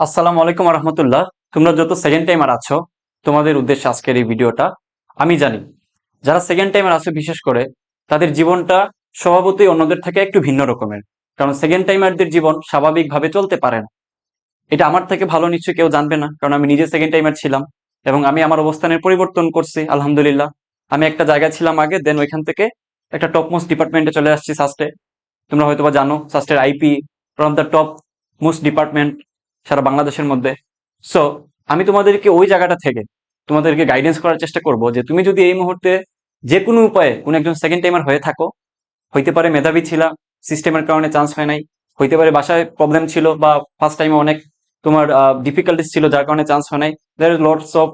আসসালামু আলাইকুম রহমতুল্লাহ তোমরা যত সেকেন্ড টাইমার আছো, তোমাদের উদ্দেশ্যে আজকের এই ভিডিওটা আমি জানি। যারা সেকেন্ড টাইমার আছে, বিশেষ করে, তাদের জীবনটা স্বভাবতই অন্যদের থেকে একটু ভিন্ন রকমের। কারণ সেকেন্ড টাইমারদের জীবন স্বাভাবিকভাবে চলতে পারে না। এটা আমার থেকে ভালো নিশ্চয়ই কেউ জানবে না, কারণ আমি নিজে সেকেন্ড টাইমার ছিলাম এবং আমি আমার অবস্থানের পরিবর্তন করছি, আলহামদুলিল্লাহ। আমি একটা জায়গায় ছিলাম আগে দেন ওইখান থেকে একটা টপ মোস্ট ডিপার্টমেন্টে চলে আসছি সাস্টে তোমরা হয়তোবা জানো সাস্টের IP from the top most department সারা বাংলাদেশের মধ্যে। সো আমি তোমাদেরকে ওই জায়গাটা থেকে তোমাদেরকে গাইডেন্স করার চেষ্টা করব যে তুমি যদি এই মুহূর্তে যে কোনো উপায়ে কোনো একজন সেকেন্ড টাইমার হয়ে থাকো, হইতে পারে মেধাবী ছিলা সিস্টেমের কারণে চান্স হয় নাই, হইতে পারে বাসায় প্রবলেম ছিল বা ফার্স্ট টাইমে অনেক তোমার ডিফিকাল্টিস ছিল যার কারণে চান্স হয় নাই there is lots of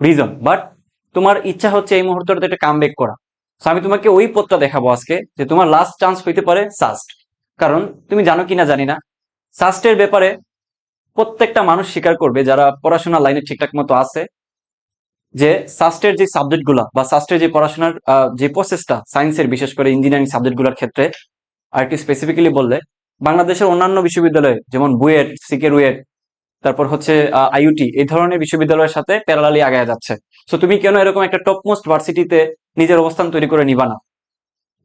reason but তোমার ইচ্ছা হচ্ছে এই মুহূর্তে একটা কাম ব্যাক করা। সো আমি তোমাকে ওই পথটা দেখাবো আজকে যে তোমার লাস্ট চান্স হইতে পারে সাস্ট কারণ তুমি জানো কিনা জানি না। সাস্টের ব্যাপারে প্রত্যেকটা মানুষ স্বীকার করবে যারা পড়াশোনা লাইনে ঠিকঠাক মতো আছে, যে সাস্টের যে সাবজেক্টগুলো বা সাস্টের যে পড়াশোনার যে প্রসেসটা সায়েন্সের বিশেষ করে ইঞ্জিনিয়ারিং সাবজেক্টগুলোর ক্ষেত্রে, আর একটু স্পেসিফিক্যালি বললে, বাংলাদেশের অন্যান্য বিশ্ববিদ্যালয় যেমন বুয়েট সিকের রুয়েট তারপর হচ্ছে আইউটি এই ধরনের বিশ্ববিদ্যালয়ের সাথে প্যারালালি আগায় যাচ্ছে। সো তুমি কেন এরকম একটা টপ মোস্ট ভার্সিটিতে নিজের অবস্থান তৈরি করে নিবা না?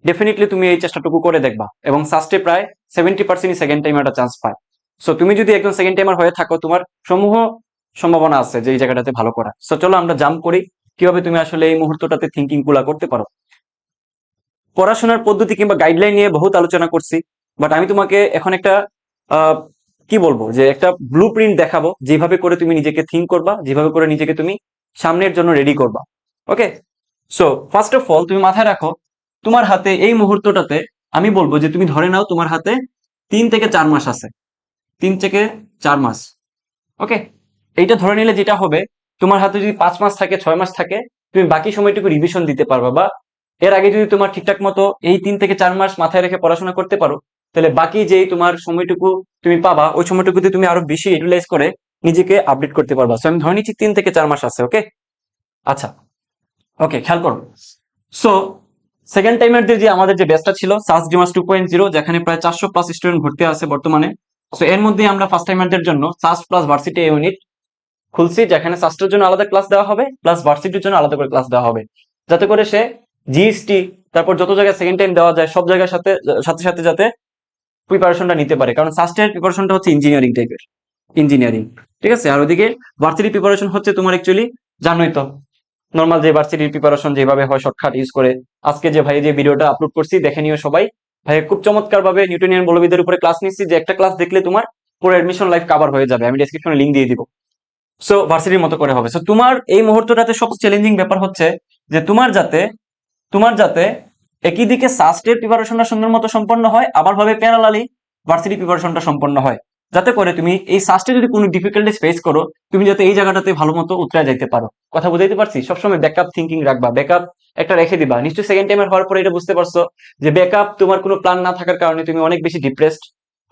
ডেফিনেটলি তুমি এই চেষ্টাটুকু করে দেখবা এবং সাস্টে প্রায় সেভেন্টি পার্সেন্টই সেকেন্ড টাইম একটা চান্স পায়। সো তুমি যদি একজন সেকেন্ড টাইমার হয়ে থাকো, তোমার সমূহ সম্ভাবনা আছে যে এই জায়গাটাতে ভালো করা। সো চলো আমরা জাম্প করি। কীভাবে তুমি আসলে এই মুহূর্তটাতে থিঙ্কিংগুলা করতে পারো? পড়াশোনার পদ্ধতি কিংবা গাইডলাইন নিয়ে বহুত আলোচনা করছি বাট আমি তোমাকে এখন একটা কি বলব? যে একটা ব্লু প্রিন্ট দেখাবো, যেভাবে করে তুমি নিজেকে থিঙ্ক করবা, যেভাবে করে নিজেকে তুমি সামনের জন্য রেডি করবা। Okay so first of all তুমি মাথায় রাখো, তোমার হাতে এই মুহূর্তটাতে আমি বলব যে তুমি ধরে নাও তোমার হাতে তিন থেকে চার মাস আছে। তিন থেকে চার মাস। ওকে এইটা ধরে নিলে যেটা হবে, তোমার হাতে যদি পাঁচ মাস থাকে, ছয় মাস থাকে, তুমি বাকি সময়টুকু রিভিশন দিতে পারবা বা এর আগে যদি তোমার ঠিকঠাক মতো এই তিন থেকে চার মাস মাথায় রেখে পড়াশোনা করতে পারো, তাহলে বাকি যেই তোমার সময়টুকু তুমি পাবা, ওই সময়টুকুতে তুমি আরও বেশি ইউটিলাইজ করে নিজেকে আপডেট করতে পারবা। সো আমি ধরে নিচ্ছি তিন থেকে চার মাস আছে ওকে আচ্ছা ওকে খেয়াল করো। সো সেকেন্ড টাইমারদের যে আমাদের যে ব্যাচটা ছিল সাস ডিমাস টু পয়েন্ট জিরো যেখানে প্রায় চারশো প্লাস স্টুডেন্ট ভর্তি আছে বর্তমানে সো এর মধ্যে আমরা ফার্স্ট টাইমারদের জন্য সাস প্লাস ভার্সিটি ইউনিট খুলছি, যেখানে সাস্টের জন্য আলাদা ক্লাস দেওয়া হবে প্লাস ভার্সিটির জন্য আলাদা করে ক্লাস দেওয়া হবে। যাতে করে সে জিএসটি তারপর যত জায়গায় সেকেন্ড টাইম দেওয়া যায়, সব জায়গার সাথে সাথে সাথে যাতে প্রিপারেশনটা নিতে পারে। কারণ সাস্টের প্রিপারেশনটা হচ্ছে ইঞ্জিনিয়ারিং টাইপের ইঞ্জিনিয়ারিং ঠিক আছে? আর ওদিকে ভার্সিটি প্রিপারেশন হচ্ছে তোমার অ্যাকচুয়ালি জানোই তো নর্মাল যে ভার্সিটির প্রিপারেশন যেভাবে হয় শর্টকাট ইউজ করে। আজকে যে ভাই যে ভিডিওটা আপলোড করছি, দেখে নিও সবাই। ভাই খুব চমৎকার ভাবে নিউটনিয়ান বলবিদের উপরে ক্লাস নিচ্ছি, যে একটা ক্লাস দেখলে তোমার পুরো এডমিশন লাইফ কভার হয়ে যাবে। আমি ডেসক্রিপশনে লিঙ্ক দিয়ে দিব। সো ভার্সিটির মতো করে হবে। সো তোমার এই মুহূর্তটাতে সব চ্যালেঞ্জিং ব্যাপার হচ্ছে যে তোমার যাতে তোমার যাতে একই দিকে সাস্টের প্রিপারেশনটা সুন্দর মতো সম্পন্ন হয়, আবার ভাবে প্যারালালি ভার্সিটি প্রিপারেশনটা সম্পন্ন হয়। যাতে করে তুমি এই সাস্টে যদি কোনো ডিফিকাল্টিস ফেস করো, তুমি যাতে এই জায়গাটাতে ভালো মতো উতরা যাইতে পারো। কথা বুঝাইতে পারছি? সবসময় ব্যাকআপ থিঙ্কিং রাখবা ব্যাকআপ একটা রেখে দিবা। নিশ্চয়ই সেকেন্ড টাইমের হওয়ার পরে এটা বুঝতে পারছ যে ব্যাকআপ তোমার কোনো প্ল্যান না থাকার কারণে তুমি অনেক বেশি ডিপ্রেসড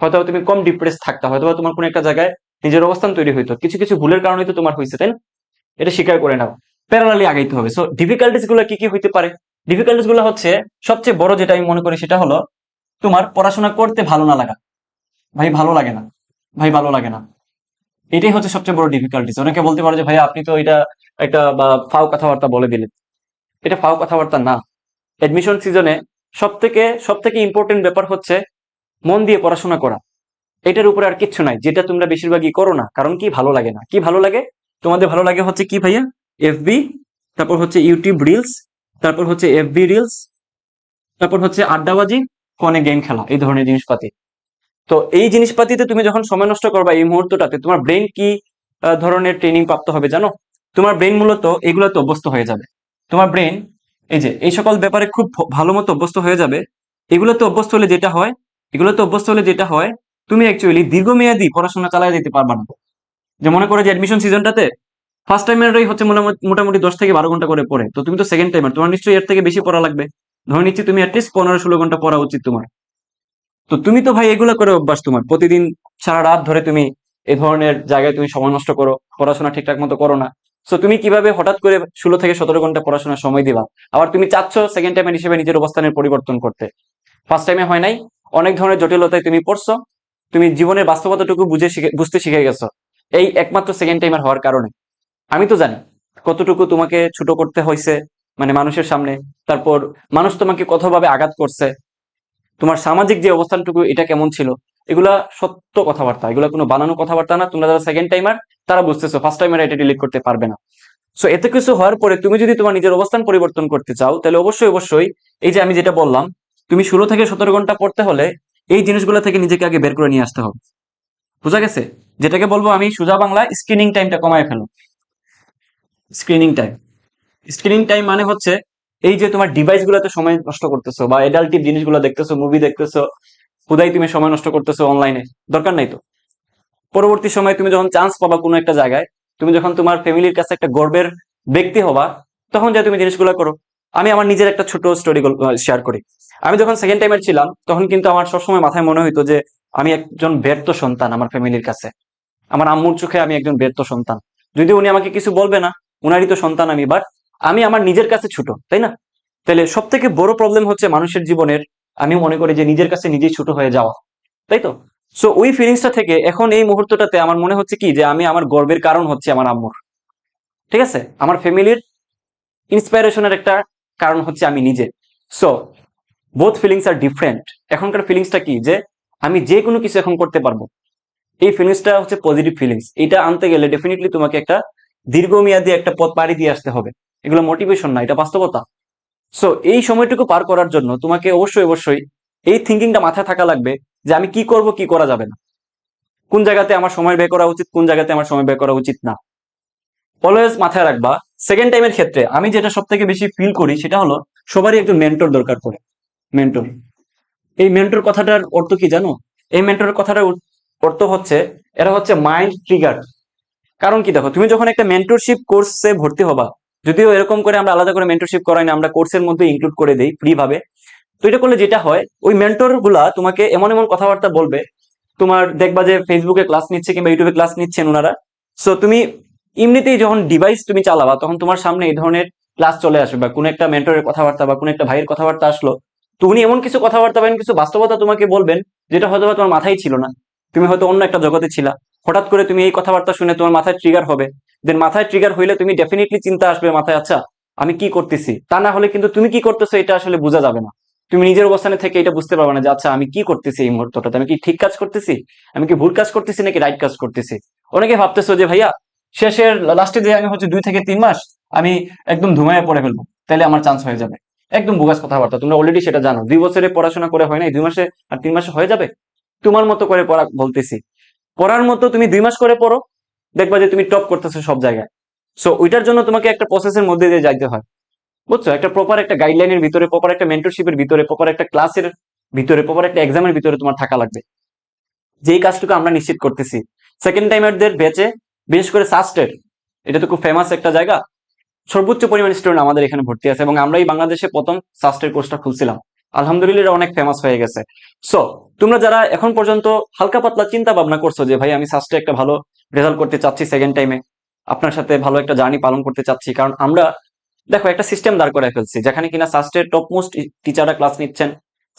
হয়তো তুমি কম ডিপ্রেস থাকতা হয়তো তোমার কোনো একটা জায়গায় নিজের অবস্থান তৈরি হইতো। কিছু কিছু ভুলের কারণে তো তোমার হয়েছে তাই না? এটা স্বীকার করে নাও। প্যারালালি আগাইতে হবে। সো ডিফিকাল্টিসগুলো কি কি হইতে পারে? ডিফিকাল্টিসগুলো হচ্ছে সবচেয়ে বড় যেটা আমি মনে করি সেটা হলো তোমার পড়াশোনা করতে ভালো না লাগা। ভাই, ভালো লাগে না। ভাই, ভালো লাগে না। এটাই হচ্ছে সবচেয়ে বড় ডিফিকাল্টিস অনেকে বলতে পারে যে, ভাই, আপনি তো এটা একটা, বা ফাও কথাবার্তা বলে দিলেন। এটা ফাও কথাবার্তা না। এডমিশন সিজনে সব থেকে সব থেকে ইম্পর্টেন্ট ব্যাপার হচ্ছে মন দিয়ে পড়াশোনা করা। এটার উপরে আর কিচ্ছু নাই। যেটা তোমরা বেশিরভাগই করো না। কারণ কি ভালো লাগে না। কি ভালো লাগে? তোমাদের ভালো লাগে হচ্ছে কি ভাইয়া? এফবি তারপর হচ্ছে ইউটিউব রিলস তারপর হচ্ছে এফবি রিলস তারপর হচ্ছে আড্ডাবাজি, ফোনে গেম খেলা, এই ধরনের জিনিসপাতি। তো এই জিনিসপাতিতে তুমি যখন সময় নষ্ট করবা এই মুহূর্তটাতে, তোমার ব্রেন কি ধরনের ট্রেনিং প্রাপ্ত হবে জানো? তোমার ব্রেন মূলত এগুলোতে অভ্যস্ত হয়ে যাবে। তোমার ব্রেন এই যে, এই সকল ব্যাপারে খুব ভালো মতো অভ্যস্ত হয়ে যাবে। এগুলোতে অভ্যস্ত হলে যেটা হয়, এগুলোতে অভ্যস্ত হলে যেটা হয়, তুমি অ্যাকচুয়ালি দীর্ঘমেয়াদী পড়াশোনা চালায় যেতে পারবা না। যে মনে করে যে অ্যাডমিশন সিজনটাতে ফার্স্ট টাইমেরই হচ্ছে মোটামুটি দশ থেকে বারো ঘণ্টা করে পড়ে। তো তুমি তো সেকেন্ড টাইমার তোমার নিশ্চয়ই এর থেকে বেশি পড়া লাগবে। ধরে নিচ্ছি তুমি অ্যাটলিস্ট পনেরো ষোলো ঘণ্টা পড়া উচিত তোমার। তো তুমি তো ভাই এগুলো করে অভ্যাস তোমার। প্রতিদিন সারা রাত ধরে তুমি এই ধরনের জায়গায় তুমি সময় নষ্ট করো, পড়াশোনা ঠিকঠাক মতো করো না। সো তুমি কীভাবে হঠাৎ করে ষোলো থেকে সতেরো ঘণ্টা পড়াশোনার সময় দিবা? আবার তুমি চাচ্ছ সেকেন্ড টাইমের হিসেবে নিজের অবস্থানের পরিবর্তন করতে। ফার্স্ট টাইমে হয় নাই, অনেক ধরনের জটিলতায় তুমি পড়ছো, তুমি জীবনের বাস্তবতাটুকু বুঝে বুঝতে শিখে গেছো। এই একমাত্র সেকেন্ড টাইমার হওয়ার কারণে। আমি তো জানি কতটুকু তোমাকে ছোট করতে হয়েছে মানে মানুষের সামনে, তারপর মানুষ তোমাকে কতভাবে আঘাত করছে তোমার সামাজিক যে অবস্থানটুকু, এটা কেমন ছিল? এগুলা সত্য কথাবার্তা। এগুলা কোনো বানানো কথাবার্তা না। তোমরা যারা সেকেন্ড টাইমার তারা বুঝতেছো ফার্স্ট টাইমার এটা ডিলিট করতে পারবে না। সো এত কিছু হওয়ার পরে তুমি যদি তোমার নিজের অবস্থান পরিবর্তন করতে চাও, তাহলে অবশ্যই অবশ্যই এই যে আমি যেটা বললাম, তুমি ষোলো থেকে সতেরো ঘণ্টা পড়তে হলে এই জিনিসগুলো থেকে নিজেকে আগে বের করে নিয়ে আসতে হবে। বুঝা গেছে? যেটাকে বলব আমি, সোজা বাংলা স্ক্রিনিং টাইমটা কমায় ফেলো। স্ক্রিনিং টাইম স্ক্রিনিং টাইম মানে হচ্ছে এই যে তোমার ডিভাইস গুলোতে সময় নষ্ট করতেছো বা এডাল্টিভ জিনিসগুলো দেখতেছো মুভি দেখতেছো খুদাই তুমি সময় নষ্ট করতেছো অনলাইনে দরকার নাই তো? পরবর্তী সময় তুমি যখন চান্স পাবা কোনো একটা জায়গায়, তুমি যখন তোমার ফ্যামিলির কাছে একটা গর্বের ব্যক্তি হবা, তখন যা তুমি জিনিসগুলো করো। আমি আমার নিজের একটা ছোট স্টোরি শেয়ার করি। আমি যখন সেকেন্ড টাইমের ছিলাম, তখন কিন্তু আমার সবসময় মাথায় মনে হইতো যে আমি একজন ব্যর্থ সন্তান আমার ফ্যামিলির কাছে। আমার আম্মুর চোখে আমি একজন ব্যর্থ সন্তান। যদি উনি আমাকে কিছু বলবে না, উনারই তো সন্তান আমি বাট আমি আমার নিজের কাছে ছোট, তাই না? তাহলে সব থেকে বড় প্রবলেম হচ্ছে মানুষের জীবনের, আমি মনে করি যে নিজের কাছে নিজেই ছোট হয়ে যাওয়া, তাই তো? সো ওই ফিলিংসটা থেকে এখন এই মুহূর্তটাতে আমার মনে হচ্ছে কি যে আমি আমার গর্বের কারণ হচ্ছে আমার আম্মুর, ঠিক আছে? আমার ফ্যামিলির ইন্সপাইরেশনের একটা কারণ হচ্ছে আমি নিজে। সো বোথ ফিলিংস আর ডিফারেন্ট এখনকার ফিলিংসটা কি যে আমি যে কোনো কিছু এখন করতে পারব। এই ফিলিংসটা হচ্ছে পজিটিভ ফিলিংস এটা আনতে গেলে ডেফিনেটলি তোমাকে একটা দীর্ঘমেয়াদী একটা পথ পাড়ি দিয়ে আসতে হবে। এগুলো মোটিভেশন না, এটা বাস্তবতা। সো এই সময়টুকু পার করার জন্য তোমাকে অবশ্যই অবশ্যই এই থিঙ্কিংটা মাথায় থাকা লাগবে যে আমি কি করব, কি করা যাবে না। কোন জায়গাতে আমার সময় ব্যয় করা উচিত, কোন জায়গাতে আমার সময় ব্যয় করা উচিত না। অলওয়েজ মাথায় রাখবা সেকেন্ড টাইমের ক্ষেত্রে আমি যেটা সব থেকে বেশি ফিল করি সেটা হলো সবারই একজন মেন্টর দরকার পড়ে। মেন্টর এই মেন্টর কথাটার অর্থ কি জানো? এই মেন্টরের কথাটার অর্থ হচ্ছে, এরা হচ্ছে মাইন্ড ট্রিগার কারণ কি দেখো, তুমি যখন একটা মেন্টরশিপ কোর্সে ভর্তি হবা যদিও এরকম করে আমরা আলাদা করে মেন্টরশিপ করাই না, আমরা কোর্সের মধ্যে ইনক্লুড করে দেই ফ্রি ভাবে। তো এটা করলে যেটা হয়, ওই মেন্টরগুলা তোমাকে এমন এমন কথাবার্তা বলবে, তোমার দেখবা যে ফেসবুকে ক্লাস নিচ্ছে কিংবা ইউটিউবে ক্লাস নিচ্ছেন ওনারা সো তুমি এমনিতেই যখন ডিভাইস তুমি চালাবা, তখন তোমার সামনে এই ধরনের ক্লাস চলে আসবে বা কোনো একটা মেন্টরের কথাবার্তা বা কোনো একটা ভাইয়ের কথাবার্তা আসলো, তো উনি এমন কিছু কথাবার্তা বা কিছু বাস্তবতা তোমাকে বলবেন যেটা হয়তো তোমার মাথায় ছিল না। তুমি হয়তো অন্য একটা জগতে ছিলা। হঠাৎ করে তুমি এই কথাবার্তা শুনে তোমার মাথায় ট্রিগার হবে। দেন মাথায় ট্রিগার হইলে তুমি ডেফিনেটলি চিন্তা আসবে মাথায় আচ্ছা আমি কি করতেছি? তা না হলে কিন্তু তুমি কি করতেছো এটা আসলে বোঝা যাবে না। তুমি নিজের অবস্থানে থেকে এটা বুঝতে পারবে না যে আচ্ছা আমি কি করতেছি এই মুহূর্তটাতে? আমি কি ঠিক কাজ করতেছি? আমি কি ভুল কাজ করতেছি নাকি রাইট কাজ করতেছি? অনেকে ভাবতেছো যে, ভাইয়া, শেষের লাস্টে যে আমি হচ্ছে দুই থেকে তিন মাস, আমি একদম ধুমায় পড়ে ফেলব তাহলে আমার চান্স হয়ে যাবে। একদম বোগাস কথাবার্তা, তোমরা অলরেডি সেটা জানো। দুই বছরে পড়াশোনা করে হয় না দুই মাসে আর তিন মাসে হয়ে যাবে? তোমার মতো করে পড়া বলতেছি। পড়ার মতো তুমি দুই মাস করে পড়ো দেখবা যে তুমি টপ করতেছো সব জায়গায়। সো ওইটার জন্য তোমাকে একটা প্রসেসের মধ্যে দিয়ে যাইতে হয়। বুঝছ? একটা প্রপার একটা গাইডলাইনের ভিতরে প্রপার একটা মেন্টরশিপের ভিতরে প্রপার একটা ক্লাসের ভিতরে প্রপার একটা এক্সামের ভিতরে তোমার থাকা লাগবে। যেই কাজটুকু আমরা নিশ্চিত করতেছি। সেকেন্ড টাইমারদের বেচে বিশেষ করে সাস্টের এটা তো খুব ফেমাস একটা জায়গা। সর্বোচ্চ পরিমাণ স্টুডেন্ট আমাদের এখানে ভর্তি আছে এবং আমরাই বাংলাদেশে প্রথম সাস্টের কোর্সটা খুলছিলাম। আলহামদুলিল্লাহ অনেক ফেমাস হয়ে গেছে। সো তোমরা যারা এখন পর্যন্ত হালকা পাতলা চিন্তা ভাবনা করছ যে, ভাই, আমি সাস্টে একটা ভালো রেজাল্ট করতে চাচ্ছি সেকেন্ড টাইমে আপনার সাথে ভালো একটা জার্নি পালন করতে চাচ্ছি, কারণ আমরা, দেখো, একটা সিস্টেম দাঁড় করে ফেলছি, যেখানে কিনা সাস্টের টপ মোস্ট টিচাররা ক্লাস নিচ্ছেন।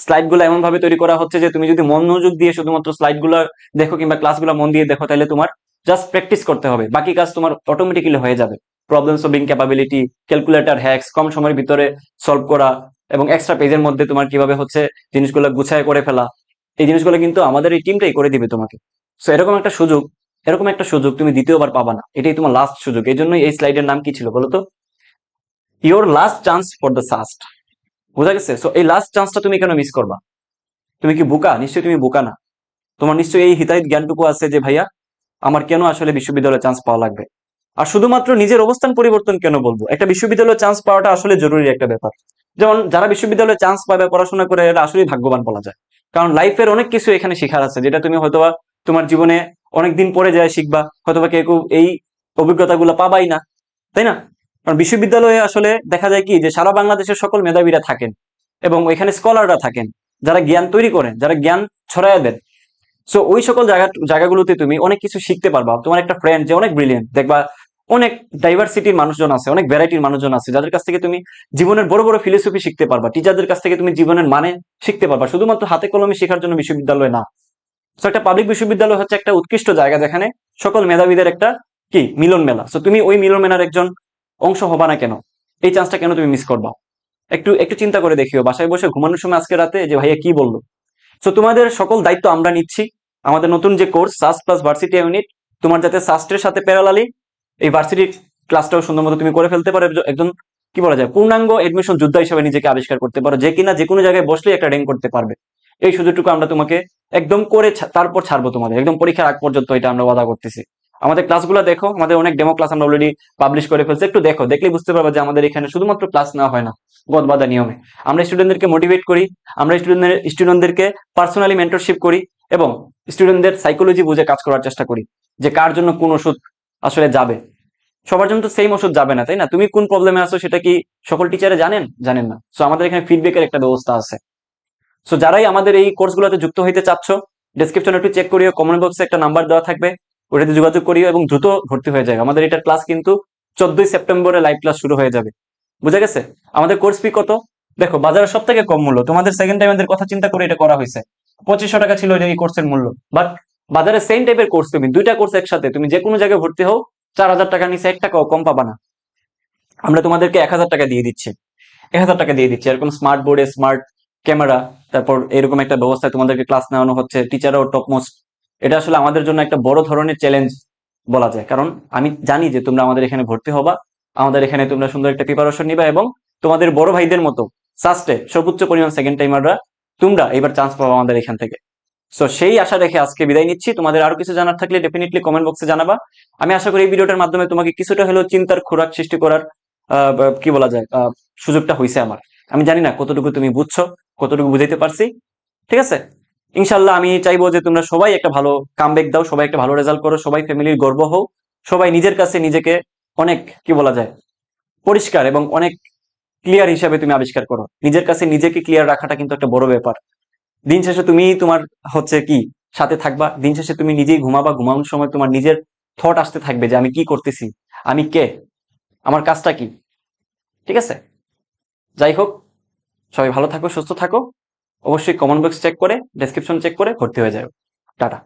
স্লাইডগুলো এমন ভাবে তৈরি করা হচ্ছে যে, তুমি যদি মনোযোগ দিয়ে শুধুমাত্র স্লাইডগুলো দেখো কিংবা ক্লাসগুলো মন দিয়ে দেখো, তাহলে তোমার জাস্ট প্র্যাকটিস করতে হবে। বাকি কাজ তোমার অটোমেটিক্যালি হয়ে যাবে। Problem solving capability calculator hacks কম সময়ের ভিতরে সলভ করা এবং এক্সট্রা পেজের মধ্যে তোমার কীভাবে হচ্ছে জিনিসগুলো গুছায় করে ফেলা, এই জিনিসগুলো কিন্তু আমাদের এই টিমটাই করে দিবে তোমাকে। সো এরকম একটা সুযোগ এরকম একটা সুযোগ তুমি দ্বিতীয়বার পাবা না। এটাই তোমার লাস্ট সুযোগ। এই জন্যই এই স্লাইডের নাম কি ছিল বলো তো? Your last chance for the SUST বোঝা গেছে? সো এই লাস্ট চান্সটা তুমি কেন মিস করবা? তুমি কি বোকা? নিশ্চয়ই তুমি বোকা না। তোমার নিশ্চয়ই এই হিতাহিত জ্ঞানটুকু আছে যে, ভাইয়া, আমার কেন আসলে বিশ্ববিদ্যালয়ে চান্স পাওয়া লাগবে? আর শুধুমাত্র নিজের অবস্থান পরিবর্তন কেন বলব? একটা বিশ্ববিদ্যালয়ে চান্স পাওয়াটা আসলে জরুরি একটা ব্যাপার। যেমন, যারা বিশ্ববিদ্যালয়ে চান্স পাবে, পড়াশোনা করে, এরা আসলেই ভাগ্যবান বলা যায়। কারণ লাইফের অনেক কিছু এখানে শেখার আছে, যেটা তুমি হয়তোবা তোমার জীবনে অনেকদিন পরে যায় শিখবা, হয়তোবা কেউ কেউ এই অভিজ্ঞতাগুলো পাবাই না, তাই না? কারণ বিশ্ববিদ্যালয়ে আসলে দেখা যায় কি যে সারা বাংলাদেশের সকল মেধাবীরা থাকেন এবং এখানে স্কলাররা থাকেন, যারা জ্ঞান তৈরি করেন যারা জ্ঞান ছড়ায় দেন। সো ওই সকল জায়গা, জায়গাগুলোতে তুমি অনেক কিছু শিখতে পারবা। তোমার একটা ফ্রেন্ড যে অনেক ব্রিলিয়েন্ট দেখবা অনেক ডাইভার্সিটির মানুষজন আছে, অনেক ভ্যারাইটির মানুষজন আছে, যাদের কাছ থেকে তুমি জীবনের বড় বড় ফিলোসফি শিখতে পারবা। টিচারদের কাছ থেকে তুমি জীবনের মানে শিখতে পারবা। শুধুমাত্র হাতে কলমে শেখার জন্য বিশ্ববিদ্যালয় না তো একটা পাবলিক বিশ্ববিদ্যালয় হচ্ছে একটা উৎকৃষ্ট জায়গা যেখানে সকল মেধাবীদের একটা কি? মিলন মেলা। সো তুমি ওই মিলন মেলার একজন অংশ হবা না কেন? এই চান্সটা কেন তুমি মিস করবা? একটু একটু চিন্তা করে দেখিও। বাসায় বসে ঘুমানোর সময় আজকে রাতে যে ভাইয়া কি বলল? সো তোমাদের সকল দায়িত্ব আমরা নিচ্ছি। আমাদের নতুন যে কোর্স সাস প্লাস ভার্সিটি ইউনিট তোমার যাতে সাস্টের সাথে প্যারালালি এই ভার্সিটি ক্লাসটাও সুন্দর মতো তুমি করে ফেলতে পারো। একজন কি বলা যায়? পূর্ণাঙ্গ এডমিশন যোদ্ধা হিসেবে নিজেকে আবিষ্কার করতে পারো। যে কিনা যে কোনো জায়গায় বসলেই একটা র্যাঙ্ক করতে পারবে। এই সুযোগটুকু আমরা তোমাকে একদম করে তারপর ছাড়বো তোমাদের। একদম পরীক্ষার আগ পর্যন্ত এটা আমরা ওয়াদা করতেছি। আমাদের ক্লাসগুলো দেখো, আমাদের অনেক ডেমো ক্লাস আমরা অলরেডি পাবলিশ করে ফেলছি। একটু দেখো দেখলেই বুঝতে পারবে যে আমাদের এখানে শুধুমাত্র ক্লাস নেওয়া হয় না, গদবাদা নিয়মে। আমরা স্টুডেন্টদেরকে মোটিভেট করি, আমরা স্টুডেন্টদের স্টুডেন্টদেরকে পার্সোনালি মেন্টরশিপ করি এবং স্টুডেন্টদের সাইকোলজি বুঝে কাজ করার চেষ্টা করি যে কার জন্য কোন ওষুধ আসলে যাবে। সবার জন্য তো সেম ওষুধ যাবে না, তাই না? তুমি কোন প্রবলেমে আছো সেটা কি সকল টিচারে জানেন? জানেন না। সো আমাদের এখানে ফিডব্যাকের একটা ব্যবস্থা আছে। সো যারাই আমাদের এই কোর্সগুলোতে যুক্ত হইতে চাচ্ছ ডেসক্রিপশনে একটু চেক করিও কমেন্ট বক্সে একটা নাম্বার দেওয়া থাকবে, ওটাতে যোগাযোগ করিও এবং দ্রুত ভর্তি হয়ে যাবে। আমাদের এটার ক্লাস কিন্তু চোদ্দই সেপ্টেম্বরে লাইভ ক্লাস শুরু হয়ে যাবে। বুঝা গেছে? আমাদের কোর্স ফি কত? দেখো বাজারের সব থেকে কম মূল্য। তোমাদের সেকেন্ড টাইম এর কথা চিন্তা করে এটা করা হয়েছে। পঁচিশশো টাকা ছিল এই কোর্সের মূল্য। বাট বাজারে সেম টাইপের কোর্স তুমি, দুইটা কোর্স একসাথে, তুমি যে কোনো জায়গায় ভর্তি হও, চার হাজার টাকা নিচে এক টাকাও কম পাবা না। আমরা তোমাদেরকে এক হাজার টাকা দিয়ে দিচ্ছি। এক হাজার টাকা দিয়ে দিচ্ছি। এরকম স্মার্ট বোর্ডে স্মার্ট ক্যামেরা, তারপর এরকম একটা ব্যবস্থায় তোমাদেরকে ক্লাস নেওয়ানো হচ্ছে টিচাররাও টপ মোস্ট এটা আসলে আমাদের জন্য একটা বড় ধরনের চ্যালেঞ্জ বলা যায়। কারণ আমি জানি যে তোমরা আমাদের এখানে ভর্তি হবা, আমাদের এখানে তোমরা সুন্দর একটা প্রিপারেশন নিবা এবং তোমাদের বড় ভাইদের মতো সাস্টে সর্বোচ্চ পরিমাণ সেকেন্ড টাইমাররা তোমরা এবার চান্স পাবো আমাদের এখান থেকে। সো সেই আশা রেখে আজকে বিদায় নিচ্ছি। তোমাদের আরও কিছু জানার থাকলে ডেফিনেটলি কমেন্ট বক্সে জানাবা। আমি আশা করি এই ভিডিওটার মাধ্যমে তোমাকে কিছুটা হলেও চিন্তার খোরাক সৃষ্টি করার কি বলা যায় সুযোগটা হয়েছে আমার। আমি জানি না কতটুকু তুমি বুঝছ। কতটুকু বুঝাইতে পারছি? ঠিক আছে? ইনশাল্লাহ আমি চাইব যে তোমরা সবাই একটা ভালো কামব্যাক দাও, সবাই একটা ভালো রেজাল্ট করো, সবাই ফ্যামিলির গর্ব হও সবাই নিজের কাছে নিজেকে অনেক, কি বলা যায়, পরিষ্কার এবং অনেক ক্লিয়ার হিসাবে তুমি আবিষ্কার করো। নিজের কাছে নিজেকে ক্লিয়ার রাখাটা কিন্তু একটা বড় ব্যাপার। দিন শেষে তুমি তোমার হচ্ছে কি, সাথে থাকবা, দিন শেষে তুমি নিজেই ঘুমাবা, ঘুমানোর সময় তোমার নিজের থট আসতে থাকবে যে আমি কি করতেছি, আমি কে, আমার কাজটা কি, ঠিক আছে? যাই হোক সবাই ভালো থাকো, সুস্থ থাকো। অবশ্যই কমেন্ট বক্স চেক করে ডেসক্রিপশন চেক করে ভর্তি হয়ে যাও টাটা।